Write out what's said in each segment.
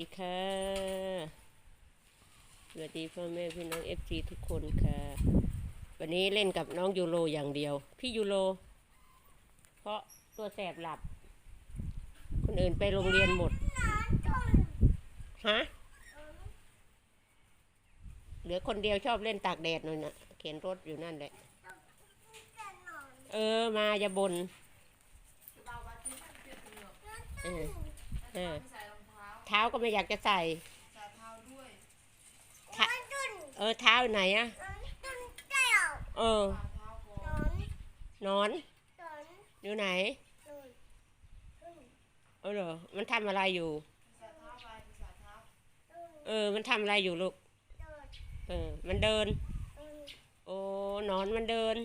ดีค่ะ สวัสดีพ่อแม่พี่น้องเอฟซีทุกคนค่ะ วันนี้เล่นกับน้องยูโรอย่างเดียว พี่ยูโร เพราะตัวแสบหลับ คนอื่นไปโรงเรียนหมด ฮะ เหลือคนเดียวชอบเล่นตากแดดนั่นนะเข็นรถอยู่นั่นแหละ เออ มาอย่าบนเออเออ เท้าเท้าก็ไม่อยากจะใส่ใส่เท้าด้วยเออเท้าไหนอะเออใส่เท้าก่อน นอนอยู่ไหนเออเหรอ มันทำอะไรอยู่ใส่เท้าไปใส่เท้าเออ มันทำอะไรอยู่ลูกเออ มันเดินโอ้หนอนมันเดิน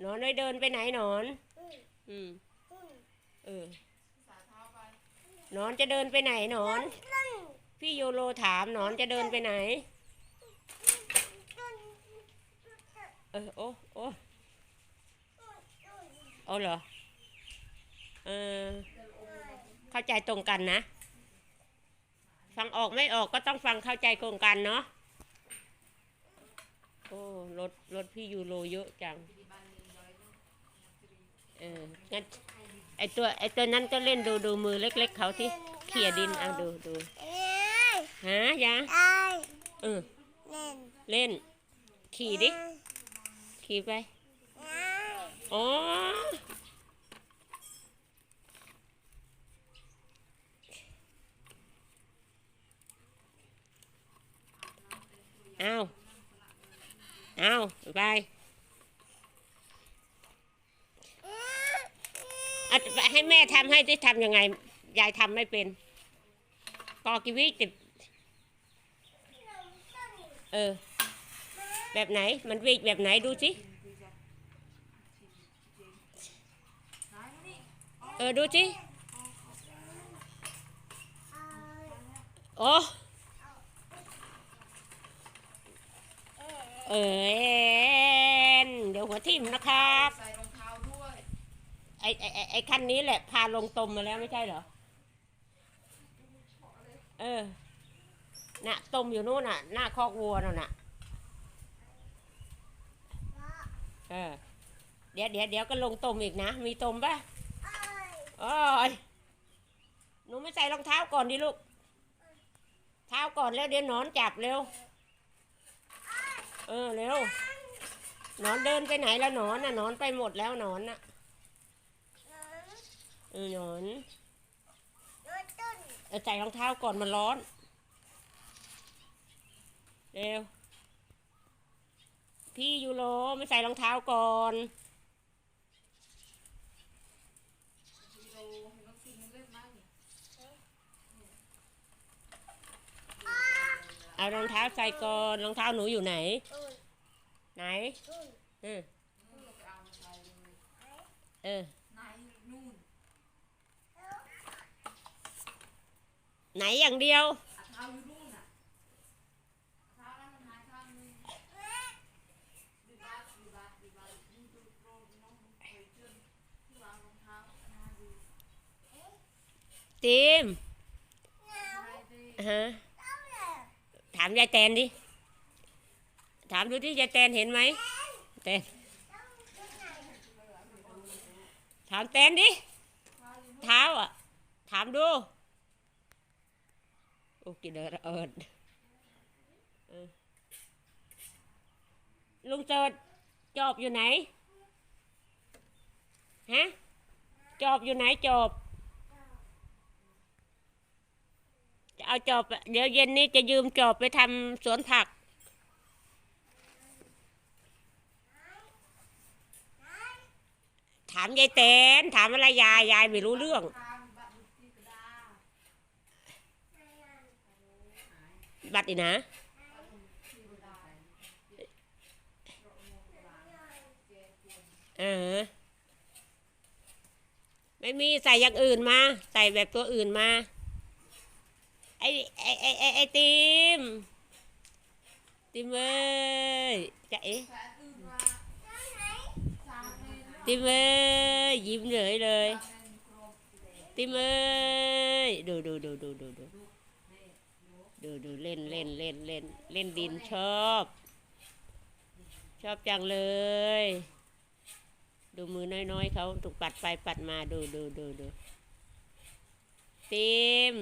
หนอนได้เดินไปไหนหนอนอืมเออใส่เท้าไป หนอนจะเดินไปไหนหนอน พี่โยโรถามหนอนจะเดินไปไหน เออโอ้โอ้โอ้เหรอ เออ เข้าใจตรงกันนะ ฟังออกไม่ออกก็ต้องฟังเข้าใจตรงกันเนาะ โอ้รถรถพี่ยูโรเยอะจัง เอองั้น ไอตัวไอตัวนั้นก็เล่นดูดูมือเล็ก ๆ เขาที่เขี่ยดินเอาดูดูหายาเออเล่น ขี่ดิ ขี่ไปอ๋อเอาเอาไปอะ ให้แม่ทำให้ที่ทำยังไง ยายทำไม่เป็น กอกิวิติดเออ แบบไหน มันวิกแบบไหนดูสิเออ ดูสิโอ้เอ็นเดี๋ยวหัวทิ่มนะครับ ใส่รองเท้าด้วย ไอ้ไอ้ไอ้ไอคันนี้แหละ พาลงตมมาแล้วไม่ใช่เหรอ เออ น่ะตมอยู่นู่นน่ะ หน้าคอกวัวน่นน่ะ เออ เดี๋ยวเดี๋ยวเดี๋ยวก็ลงตมอีกนะ มีตมปะโอ้ยหนูไม่ใส่รองเท้าก่อนดิลูก เท้าก่อนแล้วเดี๋ยวหนอนจับเร็ว เออเร็วหนอนเดินไปไหนแล้วหนอนน่ะหนอนไปหมดแล้วหนอนน่ะ เออหนอนเออใส่รองเท้าก่อนมันร้อน เร็ว พี่ยูโรไม่ใส่รองเท้าก่อนพี่โรเห็นน้องซีมันเล่นไหมนี่เอารองเท้าใส่ก่อนรองเท้าหนูอยู่ไหน ไหน เออนู่นเราไปเอามาใส่เลยเออ ไหนนู่น ไหนอย่างเดียว ติมฮะถามยายแตนดิ ถามดูที่ยายแตนเห็นไหมแตนถามแตนดิเท้าอะ ถามดู กินเดอร์เอิดเอลุงเจิดจอบอยู่ไหน ฮะ จอบอยู่ไหนจอบ จะเอาจอบ เดี๋ยวเย็นนี้จะยืมจอบไปทำสวนผัก ถามยายแตนถามอะไรยาย ยายไม่รู้เรื่อง ตามบัตรที่กระดาษ บัตรอีนะเออไม่มีใส่อย่างอื่นมา ใส่แบบตัวอื่นมา ไอไอไอไอไอติม ติมเอ้ยจะเอ๊ะติมเอ้ยยิ้มเลยเลยตรครบติมเอ้ยดูดูดูดูดูดู ดูดูเล่นเล่นเล่นเล่นเล่นดินชอบ ชอบจังเลย ดูมือน้อยๆเขาถูกปัดไปปัดมาดูดูดูดูติม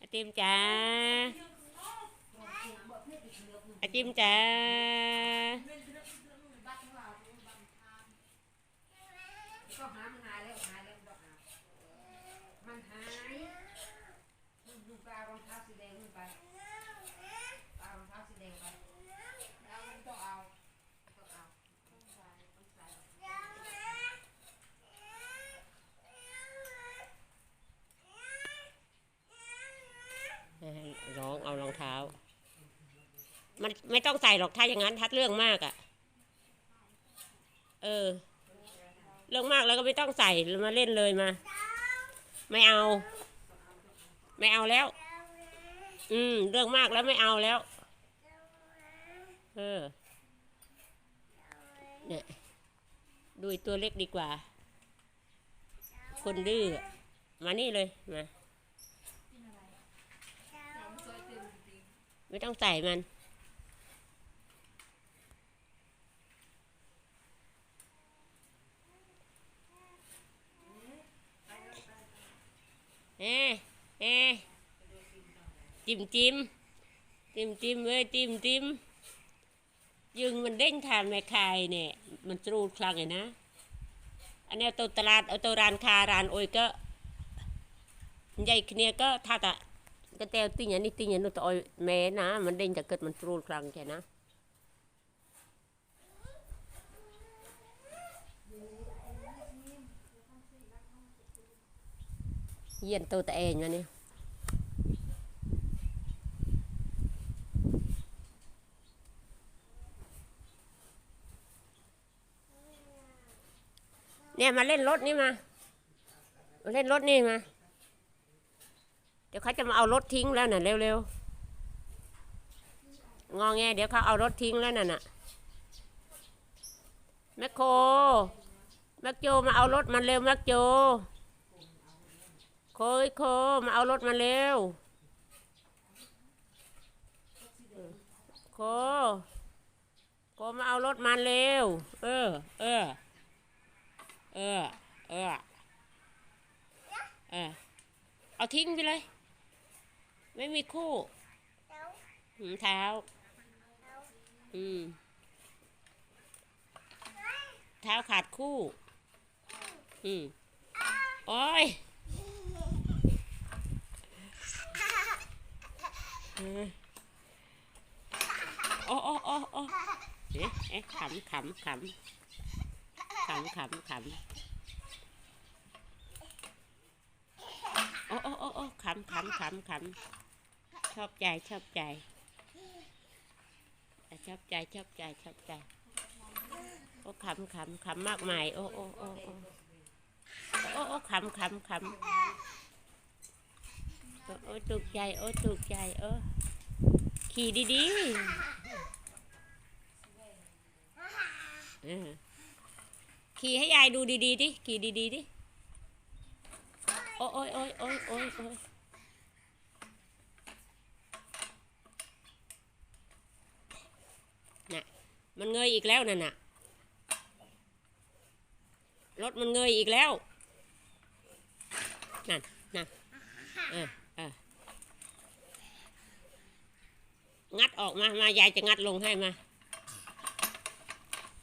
อาติมจ๋าอาติมจ๋าก็หามันหายแล้วหายแล้วดอกหามันหายมันดูปลารองเท้าสีแดงมัน ไปปลารองเท้าสีแดงไปแล้วมันต้องเอาต้องเอาต้องใส่ต้องใส่ร้องเอารองเท้า มันไม่ต้องใส่หรอกถ้าอย่างนั้นทัดเรื่องมากอะ่ะ เออ เรื่องมากแล้วก็ไม่ต้องใส่มาเล่นเลยมา ไม่เอา ไม่เอาแล้ว อืม เรื่องมากแล้วไม่เอาแล้ว เออ เนี่ยดูตัวเล็กดีกว่า คนดื้อ มานี่เลย มา ไม่ต้องใส่มัน จิ้มจิ้มจิ้มจิ้มเว้ยจิ้มจิ้มយើងមិនដេញថាមេខាយនេះមិនជ្រូលខ្លាំងឯណាអានេះទៅតឡាតទៅរានខារានអុយក៏និយាយគ្នាក៏ថាតាក៏តែទិញអានេះទិញអានោះទៅអុយមែនណាមិនដេញតែគិតមិនជ្រូលខ្លាំងចេះណាយានទៅតឯងណានេះ chả kết mình trôi khăn chả ná yên tôi tại nha nè nè mà lên rốt đi mà Mà lên rốt đi mà เดี๋ยวเขาจะมาเอารถทิ้งแล้วน่ะเร็วๆ งอแงเดี๋ยวเขาเอารถทิ้งแล้วน่ะน่ะแมคโครแมคโจมาเอารถมันเร็วแมคโจโคยโคมาเอารถมาเร็วโคโคมาเอารถมาเร็ว เออ เออ เออ เออ เออ เอาทิ้งไปเลย ไม่มีคู่หืมเท้า อืม เท้าขาดคู่ อืม โอ้ยเออโอ้โอ้โอ้โอ้เอ๊ะเอ๊ะขำขำขำ ขำขำขำโอ้โอ้โอ้โอ้ขำขำขำขำชอบใจชอบใจชอบใจชอบใจชอบใจโอ้ขำขำขำมากมายโอ้โอ้โอ้โอ้โอ้โอ้ขำขำขำโอ้โอ้ถูกใจโอ้ถูกใจโอ้ขี่ดีๆเออ ขี่ให้ยายดูดีๆดิ ขี่ดีๆดิ โอ้ยโอ้ยโอ้ยโอ้ยโอ้ยน่ะ มันเงยอีกแล้วนั่นน่ะ รถมันเงยอีกแล้ว นั่นนั่นเออเอองัดออกมา มายายจะงัดลงให้มา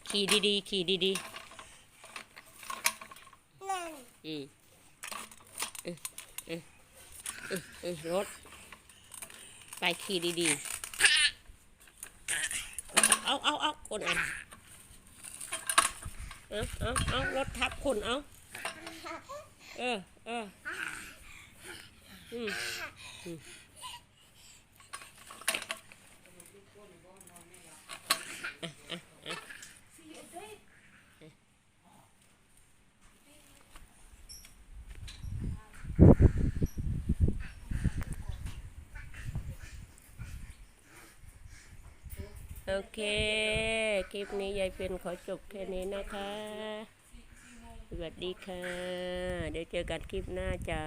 ขี่ดีๆ ขี่ดีๆ อืมเออเออเออเออรถ ไปขี่ดีๆ เอาเอาเอาคนอะเอาเอาเอารถทับคนเอา เออเอออืมอืมอะอะอะ โอเค คลิปนี้ยายเป็นขอจบแค่นี้นะคะสี่โมงสวัสดีค่ะ เดี๋ยวเจอกันคลิปหน้าจ้า